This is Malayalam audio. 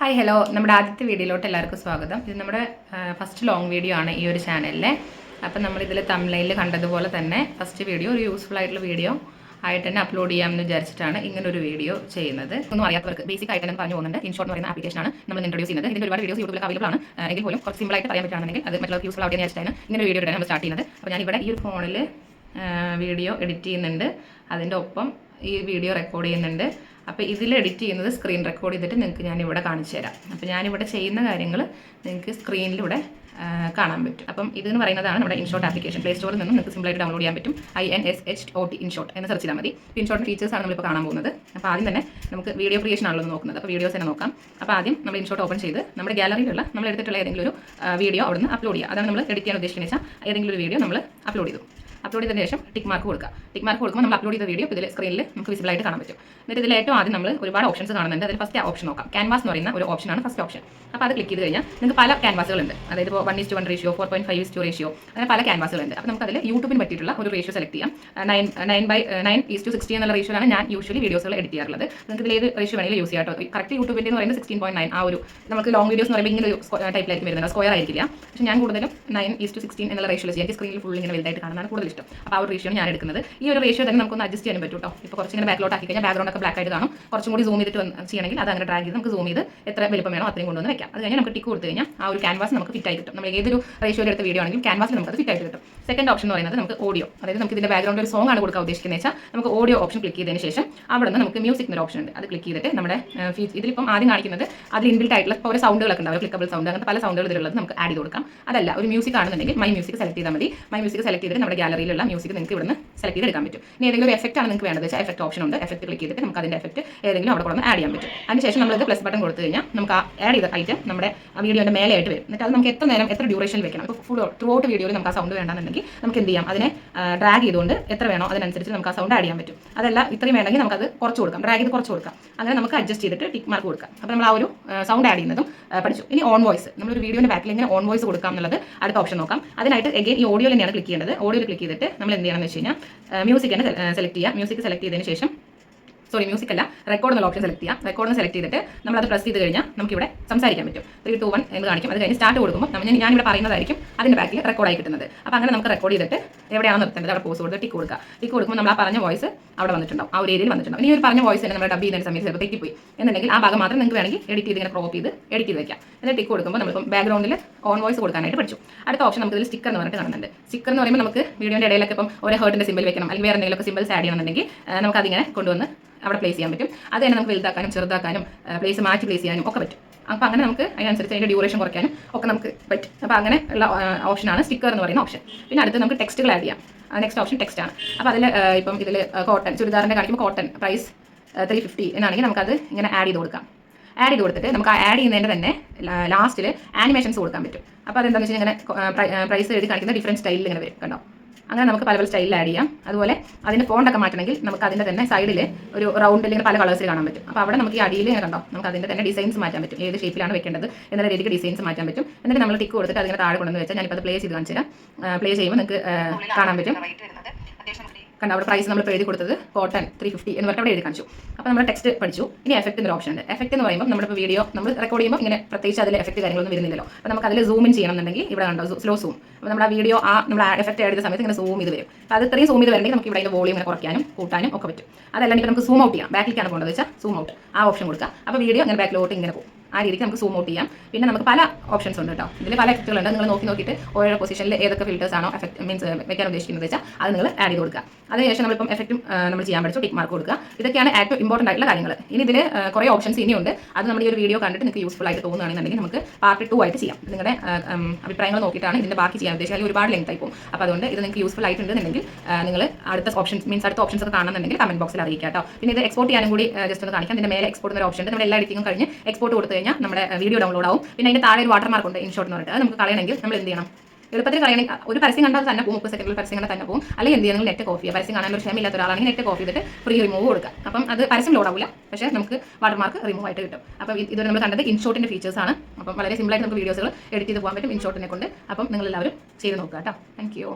ഹായ് ഹലോ നമ്മുടെ ആദ്യത്തെ വീഡിയോയിലോട്ട് എല്ലാവർക്കും സ്വാഗതം. ഇത് നമ്മുടെ ഫസ്റ്റ് ലോങ് വീഡിയോ ആണ് ഈ ഒരു ചാനലിലെ അപ്പം നമ്മൾ ഇതിൽ തമിഴിൽ കണ്ടതുപോലെ തന്നെ ഫസ്റ്റ് വീഡിയോ ഒരു യൂസ്ഫുൾ ആയിട്ടുള്ള വീഡിയോ ആയിട്ട് തന്നെ അപ്ലോഡ് ചെയ്യാമെന്ന് വിചാരിച്ചിട്ടാണ് ഇങ്ങനെ ഒരു വീഡിയോ ചെയ്യുന്നത്. ഒന്നും അറിയാത്തവർക്ക് ബേസിക് ആയിട്ട് തന്നെ പറഞ്ഞു പോകുന്നുണ്ട്. ഇൻഷോട്ട് എന്ന് പറയുന്ന ആപ്ലിക്കേഷനാണ് നമ്മൾ ഇൻട്രോഡ്യൂസ് ചെയ്യുന്നത്. ഇതിന്റെ ഒരുപാട് വീഡിയോസ് യൂട്യൂബിൽ അവൈലബിൾ ആണ്. എങ്കിൽ പോലും കുറച്ച് സിമ്പിൾ ആയിട്ട് പറയാൻ പറ്റുകയാണെങ്കിൽ അത് മറ്റുള്ളവർക്ക് യൂസ്ഫുൾ ആവുകയെന്ന് വിചാരിച്ചിട്ടാണ് ഇങ്ങനെ വീഡിയോ ഇടാൻ നമ്മൾ സ്റ്റാർട്ട് ചെയ്യുന്നത്. അപ്പോൾ ഞാൻ ഇവിടെ ഈ ഒരു ഫോണിൽ വീഡിയോ എഡിറ്റ് ചെയ്യുന്നുണ്ട്. അതിന്റെ ഒപ്പം ഈ വീഡിയോ റെക്കോർഡ് ചെയ്യുന്നുണ്ട്. അപ്പോൾ ഇതിൽ എഡിറ്റ് ചെയ്യുന്നത് സ്ക്രീൻ റെക്കോർഡ് ചെയ്തിട്ട് നിങ്ങൾക്ക് ഞാനിവിടെ കാണിച്ചു തരാം. അപ്പോൾ ഞാനിവിടെ ചെയ്യുന്ന കാര്യങ്ങൾ നിങ്ങൾക്ക് സ്ക്രീനിലൂടെ കാണാൻ പറ്റും. അപ്പം ഇതെന്ന് പറയുന്നതാണ് നമ്മുടെ ഇൻഷോട്ട് ആപ്ലിക്കേഷൻ പ്ലേ സ്റ്റോറിൽ നിന്നും നിങ്ങൾക്ക് സിമ്പിളായിട്ട് ഡൗൺലോഡ് ചെയ്യാൻ പറ്റും. I N S H O T InShot എന്ന് സെർച്ച് ചെയ്താൽ മതി. ഇൻഷോട്ട് ഫീച്ചേഴ്സ് ആണ് നമ്മളിപ്പോൾ കാണാൻ പോകുന്നത്. അപ്പോൾ ആദ്യം തന്നെ നമുക്ക് വീഡിയോ ക്രിയേഷൻ ആണല്ലോ നോക്കുന്നത്. അപ്പോൾ വീഡിയോസ് തന്നെ നോക്കാം. അപ്പോൾ ആദ്യം നമ്മൾ ഇൻഷോട്ട് ഓപ്പൺ ചെയ്ത് നമ്മുടെ ഗാലറിയിലുള്ള നമ്മൾ എടുത്തിട്ടുള്ള ഏതെങ്കിലും ഒരു വീഡിയോ അവിടുന്ന് അപ്ലോഡ് ചെയ്യുക അതാണ് നമ്മൾ എഡിറ്റ് ചെയ്യാൻ ഉദ്ദേശിക്കുന്നത് വെച്ചാൽ ഏതെങ്കിലും ഒരു വീഡിയോ നമ്മൾ അപ്ലോഡ് ചെയ്തു. അപ്ലോഡ് ചെയ്തതിന് ശേഷം ടിക്ക് മാർക്ക് കൊടുക്കുക. ടിക്ക് മാർക്ക് കൊടുക്കുമ്പോൾ നമ്മൾ അപ്ലോഡ് ചെയ്ത വീഡിയോ ഇതിൽ സ്ക്രീനിൽ നമുക്ക് വിസിബിൾ ആയിട്ട് കാണാൻ പറ്റും. എന്നിട്ട് ഇതിൽ ഏറ്റവും ആദ്യം നമ്മൾ ഒരുപാട് ഓപ്ഷൻസ് കാണുന്നുണ്ട്. അതിൽ ഫസ്റ്റ് ഓപ്ഷൻ നോക്കാം. ക്യാൻവാസ് എന്ന് പറയുന്ന ഒരു ഓപ്ഷനാണ് ഫസ്റ്റ് ഓപ്ഷൻ അപ്പോൾ അത് ക്ലിക്ക് ചെയ്ത് കഴിഞ്ഞാൽ നിങ്ങൾക്ക് പല ക്യാൻവാസുകളുണ്ട് അതായത് ഇപ്പോൾ one is to one ratio four point five is to ratio അങ്ങനെ പല ക്യാൻവാസുകളുണ്ട് അപ്പോൾ നമുക്ക് അതിൽ യൂട്യൂബിന് പറ്റിയിട്ടുള്ള ഒരു റേഷ്യോ സെലക്ട് ചെയ്യാം. Nine nine by nine is to sixty എന്നുള്ള റേഷ്യോയിലാണ് ഞാൻ യൂഷ്വലി വീഡിയോസുകൾ എഡിറ്റ് ചെയ്യാറുള്ളത്. നിങ്ങൾക്ക് ഇതിൽ ഏത് റേഷ്യോ വേണമെങ്കിലും യൂസ് ചെയ്യാം കേട്ടോ. കറക്റ്റ് യൂട്യൂബിന്റെ എന്ന് പറയുന്നത് സിക്സ്റ്റീൻ പോയിന്റ് നയൻ ആ ഒരു നമുക്ക് ലോങ് വീഡിയോസ് എന്ന് പറയുമ്പോൾ ഇങ്ങനെ ഒരു ടൈപ്പിലായിരിക്കും വരുന്നത്. സ്ക്വയർ ആയിരിക്കില്ല. പക്ഷേ ഞാൻ കൂടുതലും നയൻ ഇസ് ടു സിക്സ്റ്റീൻ എന്നുള്ള റേഷ്യോ ചെയ്യാൻ സ്ക്രീനിൽ ഫുൾ ഇങ്ങനെ വലുതായിട്ട് കാണുന്നതാണ് കൂടുതൽ ഇഷ്ടം. അപ്പോൾ ആ ഒരു റേഷ്യോ ഞാൻ എടുക്കുന്നത്. ഈ ഒരു റേഷ്യോ തന്നെ നമുക്കൊന്ന് അഡ്ജസ്റ്റ് ചെയ്യാൻ പറ്റും കേട്ടോ ഇപ്പോൾ കുറച്ച് ഇങ്ങനെ ബാക്കിലോട്ട് ആക്കി കഴിഞ്ഞാൽ ബാക്ക്ഗ്രൗണ്ട് ഒക്കെ ബ്ലാക്ക് ആയിട്ട് കാണും. കുറച്ചും കൂടി സൂം ചെയ്തിട്ട് ചെയ്യണമെങ്കിൽ അത് അങ്ങനെ ഡ്രാഗ് ചെയ്ത് നമുക്ക് സൂം ചെയ്ത് എത്ര വലിപ്പം വേണോ അത്രയും കൊണ്ടുവന്ന് വെക്കാം. അത് കഴിഞ്ഞാൽ നമുക്ക് ടിക്ക് കൊടുത്തു കഴിഞ്ഞാൽ ആ ഒരു ക്യാൻവാസ് നമുക്ക് ഫിറ്റ് ആയി കിട്ടും. നമ്മൾ ഏതൊരു റേഷ്യോയിൽ എടുത്ത വീഡിയോ ആണെങ്കിലും ക്യാൻവാസിൽ നമുക്ക് അത് ഫിറ്റ് ആയിട്ട് കിട്ടും. സെക്കൻഡ് ഓപ്ഷൻ എന്ന് പറയുന്നത് നമുക്ക് ഓഡിയോ അതായത് നമുക്ക് ഇതിന്റെ ബാക്ക്ഗ്രൗണ്ടിൽ ഒരു സോങ് ആണ് കൊടുക്കാൻ ഉദ്ദേശിക്കുന്നത് വെച്ചാൽ നമുക്ക് ഓഡിയോ ഓപ്ഷൻ ക്ലിക്ക് ചെയ്തതിന് ശേഷം അവിടെ നിന്ന് നമുക്ക് മ്യൂസിക് എന്നൊരു ഓപ്ഷൻ ഉണ്ട്. അത് ക്ലിക്ക് ചെയ്തിട്ട് നമ്മുടെ ഇതിലിപ്പം ആദ്യം കാണിക്കുന്നത് അതിൽ ഇൻബിൽറ്റ് ആയിട്ടുള്ള ഓരോ സൗണ്ടുകളൊക്കെ ഉണ്ടാവും. ക്ലിക്കബിൾ സൗണ്ട് അങ്ങനത്തെ പല സൗണ്ടുകൾ ഇതിലുള്ളത് നമുക്ക് ആഡ് ചെയ്ത് കൊടുക്കാം. അതല്ല ഒരു മ്യൂസിക് ആണെന്നുണ്ടെങ്കിൽ മൈ മ്യൂസിക് സെലക്ട് ചെയ്താൽ മതി. മൈ മ്യൂസിക് സെലക്ട് ചെയ്തിട്ട് നമ്മുടെ ഗാലറിയിലുള്ള മ്യൂസിക് നിങ്ങൾക്ക് ഇവിടുന്ന് സെലക്ട് ചെയ്ത് എടുക്കാൻ പറ്റും. ഇനി ഏതെങ്കിലും ഒരു എഫക്റ്റ് ആണ് നിങ്ങൾക്ക് വേണ്ടത് വെച്ചാൽ എഫക്റ്റ് ഓപ്ഷൻ ഉണ്ട്. എഫക്റ്റ് ക്ലിക്ക് ചെയ്തിട്ട് നമുക്ക് അതിന്റെ എഫക്റ്റ് ഏതെങ്കിലും അവിടെ കൊണ്ടുവന്ന് ആഡ് ചെയ്യാൻ പറ്റും. അതിനുശേഷം ഇത് പ്ലസ് ബട്ടൺ കൊടുത്തു കഴിഞ്ഞാൽ നമുക്ക് ആ ആഡ് ചെയ്ത ഐറ്റം നമ്മുടെ വീഡിയോന്റെ മേലെയായിട്ട് വരും. എന്നിട്ട് അത് നമുക്ക് എത്ര നേരം എത്ര ഡ്യൂറേഷൻ വെക്കണം. ഇപ്പോൾ ഫുൾ ത്രൂ ഔട്ട് വീഡിയോയിൽ നമുക്ക് ആ സൗണ്ട് വേണമെന്നുണ്ടെങ്കിൽ നമുക്ക് എന്ത് ചെയ്യാം? അതിനെ ഡ്രാഗ് ചെയ്തുകൊണ്ട് എത്ര വേണോ അതിനനുസരിച്ച് നമുക്ക് ആ സൗണ്ട് ആഡ് ചെയ്യാൻ പറ്റും. അതല്ല ഇത്രയും വേണമെങ്കിൽ അത് കുറച്ച് കൊടുക്കാം. ഡ്രാഗ് ചെയ്ത് കുറച്ച് കൊടുക്കാം. അങ്ങനെ നമുക്ക് അഡ്ജസ്റ്റ് ചെയ്തിട്ട് ടിക്ക് മാർക്ക് കൊടുക്കാം. അപ്പോൾ നമ്മൾ ആ ഒരു സൗണ്ട് ആഡ് ചെയ്യുന്നതും പഠിച്ചു. ഇനി ഓൺ വോയിസ് നമ്മളൊരു വീഡിയോന്റെ ബാക്കിൽ എങ്ങനെ ഓൺ വോയിസ് കൊടുക്കാം എന്നുള്ളത് അടുത്ത ഓപ്ഷൻ നോക്കാം. അതിനായിട്ട് എഗെയിൻ ഈ ഓഡിയോ തന്നെയാണ് ക്ലിക്ക് ചെയ്യേണ്ടത്. ഓഡിയോയിൽ ക്ലിക്ക് ചെയ്തിട്ട് നമ്മൾ എന്ത് ചെയ്യണമെന്ന് വെച്ച് കഴിഞ്ഞാൽ മ്യൂസിക് തന്നെ സെലക്ട് ചെയ്യുക. മ്യൂസിക് സെലക്ട് ചെയ്തതിന് ശേഷം സോറി മ്യൂസിക് അല്ല. റെക്കോർഡ് എന്നുള്ള ഓപ്ഷൻ സെലക്ട് ചെയ്യാം റെക്കോർഡ് സെലക്ട് ചെയ്തിട്ട് നമ്മൾ അത് പ്രസ് ചെയ്ത് കഴിഞ്ഞാൽ നമുക്ക് ഇവിടെ സംസാരിക്കാൻ പറ്റും. ത്രീ ടു വൺ എന്ന് കാണിക്കും. അത് കഴിഞ്ഞ് സ്റ്റാർട്ട് കൊടുക്കുമ്പോൾ നമ്മൾ ഞാൻ ഇവിടെ പറയുന്നതായിരിക്കും അതിന്റെ ബാക്കിൽ റെക്കോർഡായി കിട്ടുന്നത്. അപ്പോൾ അങ്ങനെ നമുക്ക് റെക്കോർഡ് ചെയ്തിട്ട് എവിടെയാണ് നിർത്തേണ്ടത്? അവിടെ പോസ് കൊടുത്ത് ടിക്ക് കൊടുക്കുക. ടിക്ക് കൊടുക്കുമ്പോൾ നമ്മൾ ആ പറഞ്ഞ വോയിസ് അവിടെ വന്നിട്ടുണ്ടാവും. ആ ഒരു ഏരിയയിൽ വന്നിട്ടുണ്ടാവും. ഇനി ഒരു പറഞ്ഞ വോയിസ് തന്നെ നമ്മൾ ഡബ് ചെയ്യുന്ന സമയത്ത് ചിലപ്പോൾ തെറ്റിപ്പോയി. എന്നുണ്ടെങ്കിൽ ആ ഭാഗം മാത്രം നിങ്ങൾക്ക് വേണമെങ്കിൽ എഡിറ്റ് ചെയ്ത് ഇങ്ങനെ ക്രോപ്പ് ചെയ്ത് എഡിറ്റ് ചെയ്ത് വെക്കാം. എന്നിട്ട് ടിക്ക് കൊടുക്കുമ്പോൾ നമ്മളിപ്പം ബാക്ക്ഗ്രൗണ്ടിൽ ഓൺ വോയിസ് കൊടുക്കാനായിട്ട് പഠിച്ചു. അടുത്ത ഓപ്ഷൻ നമുക്ക് ഇതിൽ സ്റ്റിക്കർ എന്ന് പറഞ്ഞിട്ട് കാണുന്നുണ്ട്. സ്റ്റിക്കർ എന്ന് പറയുമ്പോൾ നമുക്ക് വീഡിയോയുടെ ഇടയിലൊക്കെ ഇപ്പം ഒരു ഹേർട്ടിന്റെ സിമ്പിൾ വെക്കണം. അല്ലെങ്കിൽ വേറെ എന്തെങ്കിലുമൊക്കെ സിമ്പിൾസ് ആഡ് ചെയ്യണമെന്നുണ്ടെങ്കിൽ ആ, നമുക്ക് അതിങ്ങനെ കൊണ്ടുവന്ന് അവിടെ പ്ലേസ് ചെയ്യാൻ പറ്റും. അത് തന്നെ നമുക്ക് വലുതാക്കാനും ചെറുതാക്കാനും പ്ലേസ് മാറ്റി പ്ലേസ് ചെയ്യാനും ഒക്കെ പറ്റും. അപ്പോൾ അങ്ങനെ നമുക്ക് അതിനനുസരിച്ച് അതിന്റെ ഡ്യൂറേഷൻ കുറയ്ക്കാനും ഒക്കെ നമുക്ക് പറ്റും. അപ്പോൾ അങ്ങനെ ഉള്ള ഓപ്ഷനാണ് സ്റ്റിക്കർ എന്ന് പറയുന്ന ഓപ്ഷൻ പിന്നെ അടുത്ത് നമുക്ക് ടെക്സ്റ്റുകൾ ആഡ് ചെയ്യാം. നെക്സ്റ്റ് ഓപ്ഷൻ ടെക്സ്റ്റ് ആണ്. അപ്പോൾ അതിൽ ഇപ്പം ഇതിൽ കോട്ടൺ ചുരിദാറിന്റെ കാണിക്കുമ്പോൾ കോട്ടൺ പ്രൈസ് ത്രീ ഫിഫ്റ്റി എന്നാണെങ്കിൽ നമുക്കത് ഇങ്ങനെ ആഡ് ചെയ്ത് കൊടുക്കാം. ആഡ് ചെയ്ത് കൊടുത്തിട്ട് നമുക്ക് ആഡ് ചെയ്യുന്നതിന്റെ തന്നെ ലാസ്റ്റിൽ ആനിമേഷൻസ് കൊടുക്കാൻ പറ്റും. അപ്പോൾ അതെന്താണെന്ന് വെച്ചാൽ ഇങ്ങനെ പ്രൈസ് എഴുതി കാണിക്കുന്ന ഡിഫറെന്റ് സ്റ്റൈലിൽ ഇങ്ങനെ വരും കണ്ടോ? അങ്ങനെ നമുക്ക് പല പല സ്റ്റൈലിൽ ആഡ് ചെയ്യാം. അതുപോലെ അതിന്റെ ഫോണ്ടൊക്കെ മാറ്റണമെങ്കിൽ നമുക്ക് അതിന്റെ തന്നെ സൈഡിൽ ഒരു റൗണ്ടിൽ ഇങ്ങനെ പല കളേഴ്സിൽ കാണാൻ പറ്റും. അപ്പോൾ അവിടെ നമുക്ക് ഈ അടിയിൽ കണ്ടോ? നമുക്ക് അതിന്റെ തന്നെ ഡിസൈൻസ് മാറ്റാൻ പറ്റും. ഏത് ഷേപ്പിലാണ് വെക്കേണ്ടത്? എന്നുള്ള രീതിക്ക് ഡിസൈൻസ് മാറ്റാൻ പറ്റും. എന്നിട്ട് നമ്മൾ ടിക്ക് കൊടുത്തിട്ട് അതിങ്ങനെ താഴെ കൊണ്ടുവന്ന് വെച്ചാൽ ഞാനിപ്പോൾ അത് പ്ലേ ചെയ്ത് കാണിച്ചു തരാം പ്ലേ ചെയ്യുമ്പോൾ നിങ്ങൾക്ക് കാണാൻ പറ്റും. കണ്ട അവിടെ പ്രൈസ് നമ്മൾ എഴുതി കൊടുത്തത് കോട്ടൺ ത്രീ ഫിഫ്റ്റി എന്ന് പറഞ്ഞിട്ട് അവിടെ എഴുതി കാണിച്ചു. അപ്പോൾ നമ്മൾ ടെക്സ്റ്റ് പഠിച്ചു. ഇനി എഫക്റ്റ് എന്നൊരു ഓപ്ഷൻ ഉണ്ട്. എഫക്റ്റ് എന്ന് പറയുമ്പോൾ നമ്മളിപ്പോൾ വീഡിയോ നമ്മൾ റെക്കോർഡ് ചെയ്യുമ്പോൾ ഇങ്ങനെ പ്രത്യേകിച്ച് അതിൽ എഫക്റ്റ് കാര്യങ്ങളൊന്നും വരുന്നില്ലല്ലോ. അപ്പോൾ നമുക്ക് അതിൽ സൂം ഇൻ ചെയ്യണമെന്നുണ്ടെങ്കിൽ ഇവിടെ കണ്ടോ സ്ലോ സൂം അപ്പോൾ നമ്മുടെ വീഡിയോ ആ നമ്മൾ എഫക്റ്റ് ആഡ് സമയത്ത് ഇങ്ങനെ സൂം ഇത് വരും. അപ്പോൾ അത് ഇത്രയും സൂം ഇത് വരണമെങ്കിൽ നമുക്ക് ഇവിടെ അതിന്റെ വോളിയം ഇങ്ങനെ കുറയ്ക്കാനും കൂട്ടാനും ഒക്കെ പറ്റും. അതല്ലെങ്കിൽ നമുക്ക് സൂം ഔട്ട് ചെയ്യാം. ബാക്കിലേക്കാണ് പോകേണ്ടത് വെച്ചാൽ സൂം ഔട്ട് ആ ഓപ്ഷൻ കൊടുക്കുക അപ്പോൾ വീഡിയോ ഇങ്ങനെ ബാക്കിലോട്ട് ഇങ്ങനെ പോകും. ആ രീതിക്ക് നമുക്ക് സൂം ഔട്ട് ചെയ്യാം. പിന്നെ നമുക്ക് പല ഓപ്ഷൻസ് ഉണ്ട് കേട്ടോ ഇതിൽ പല എഫക്റ്റുകളുണ്ട് നിങ്ങൾ നോക്കി നോക്കിയിട്ട് ഓരോ പൊസിഷനിൽ ഏതൊക്കെ ഫിൽറ്റേഴ്സ് ആണോ എഫക്ട് മീൻസ് വെക്കാൻ ഉദ്ദേശിക്കുന്നത് വെച്ചാൽ അത് നിങ്ങൾ ആഡ് ചെയ്ത് കൊടുക്കുക. അതിനുശേഷം നമ്മളിപ്പം എഫക്റ്റും നമ്മൾ ചെയ്യാൻ പഠിച്ചു ടിക്ക് മാർക്ക് കൊടുക്കുക. ഇതൊക്കെയാണ് ഏറ്റവും ഇമ്പോർട്ടന്റ് ആയിട്ടുള്ള കാര്യങ്ങൾ ഇനി ഇതിൽ കുറേ ഓപ്ഷൻസ് ഇനിയുണ്ട്. അത് നമ്മുടെ ഈ ഒരു വീഡിയോ കണ്ടിട്ട് നിങ്ങൾക്ക് യൂസ്ഫുൾ ആയിട്ട് തോന്നുകയാണെന്നുണ്ടെങ്കിൽ നമുക്ക് പാർട്ട് ടു ആയിട്ട് ചെയ്യാം. നിങ്ങളുടെ അഭിപ്രായങ്ങൾ നോക്കിയിട്ടാണ് ഇതിന്റെ ബാക്കി ചെയ്യാൻ ഉദ്ദേശിച്ചത് ഒരുപാട് ലെങ്ത് ആയി പോകും. അപ്പോൾ അതുകൊണ്ട് ഇത് നിങ്ങൾക്ക് യൂസ്ഫുൾ ആയിട്ടുണ്ടെന്നുണ്ടെങ്കിൽ നിങ്ങൾ അടുത്ത ഓപ്ഷൻസ് മീൻസ് അടുത്ത ഓപ്ഷൻസ് ഒക്കെ കാണുന്നുണ്ടെങ്കിൽ കമന്റ് ബോക്സിൽ അറിയിക്കാം കേട്ടോ പിന്നെ ഇത് എക്സ്പോർട്ട് ചെയ്യാനും കൂടി ജസ്റ്റ് ഒന്ന് കാണിക്കാം. ഇതിന്റെ മേലെ എക്സ്പോർട്ട് ഒരു ഓപ്ഷൻ ഉണ്ട്. നമ്മുടെ എല്ലാ എഡിറ്റിംഗും കഴിഞ്ഞ് എക്സ്പോർട്ട് കൊടുത്തു കഴിഞ്ഞാൽ നമ്മുടെ വീഡിയോ ഡൗൺലോഡ് ആവും. പിന്നെ അതിന്റെ താഴെ ഒരു വാട്ടർ മാർക്ക് ഉണ്ട് ഇൻഷോട്ട് എന്ന് പറഞ്ഞിട്ട്. നമുക്ക് കളയണമെങ്കിൽ നമ്മൾ എന്ത് ചെയ്യണം? എളുപ്പത്തിൽ കളയണമെങ്കിൽ ഒരു പരസ്യം കണ്ടാൽ തന്നെ പോകും മുപ്പത് സെക്കൻഡിൽ പരസ്യം കണ്ടാൽ തന്നെ പോകും. അല്ലെങ്കിൽ എന്ത് ചെയ്യുന്നത് നെറ്റ് കോഫി പരസ്യം കാണാൻ ഒരു ക്ഷമയില്ലാത്ത ഒരാളാണെങ്കിൽ നെറ്റ് കോഫി ചെയ്തിട്ട് ഫ്രീ റിമൂവ് കൊടുക്കുക. അപ്പം അത് പരസ്യം ലോഡ് ആവില്ല പക്ഷേ നമുക്ക് വാട്ടർ മാർക്ക് റിമൂവ് ആയിട്ട് കിട്ടും. അപ്പം ഇത് ഇതുവരെ നമ്മൾ കണ്ടത് ഇൻഷോട്ടിന്റെ ഫീച്ചേഴ്സ് ആണ്. അപ്പം വളരെ സിമ്പിളായിട്ട് നമുക്ക് വീഡിയോസുകൾ എഡിറ്റ് ചെയ്ത് പോകാൻ പറ്റും ഇൻഷോട്ടിനെ കൊണ്ട്. അപ്പം നിങ്ങൾ എല്ലാവരും ചെയ്ത് നോക്കുക കേട്ടോ. Thank you